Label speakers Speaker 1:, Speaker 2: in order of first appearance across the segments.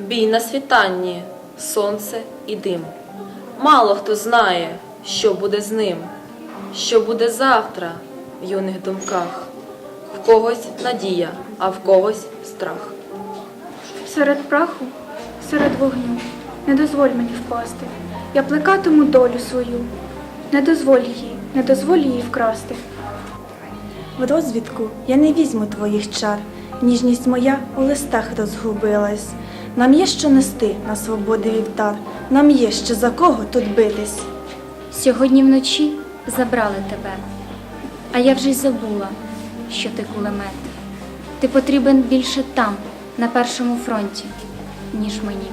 Speaker 1: Бій на світанні, сонце і дим. Мало хто знає, що буде з ним, що буде завтра в юних думках. В когось надія, а в когось страх.
Speaker 2: Серед праху, серед вогню, не дозволь мені впасти. Я плекатиму долю свою. Не дозволь їй, не дозволь її вкрасти.
Speaker 3: В розвідку я не візьму твоїх чар, ніжність моя у листах розгубилась. Нам є що нести на свободи вівтар, нам є ще за кого тут битись.
Speaker 4: Сьогодні вночі забрали тебе, а я вже й забула, що ти кулемет. Ти потрібен більше там, на першому фронті, ніж мені.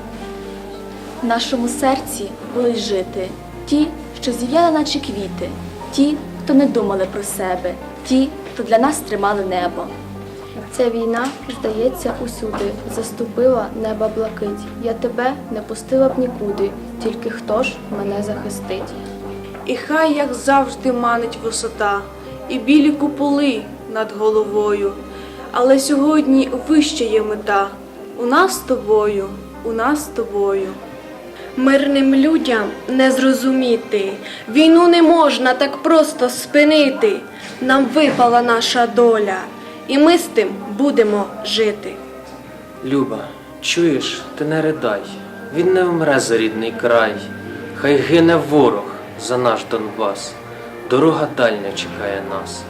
Speaker 5: В нашому серці були жити ті, що зів'яли, наче квіти, ті, хто не думали про себе, ті, хто для нас тримали небо.
Speaker 6: Ця війна, здається, усюди заступила неба блакить. Я тебе не пустила б нікуди, тільки хто ж мене захистить.
Speaker 7: І хай, як завжди, манить висота, і білі куполи над головою. Але сьогодні вище є мета. У нас з тобою, у нас з тобою. Мирним людям не зрозуміти, війну не можна так просто спинити. Нам випала наша доля, і ми з тим будемо жити.
Speaker 8: Люба, чуєш, ти не ридай, він не вмре за рідний край, хай гине ворог за наш Донбас, дорога дальня чекає нас.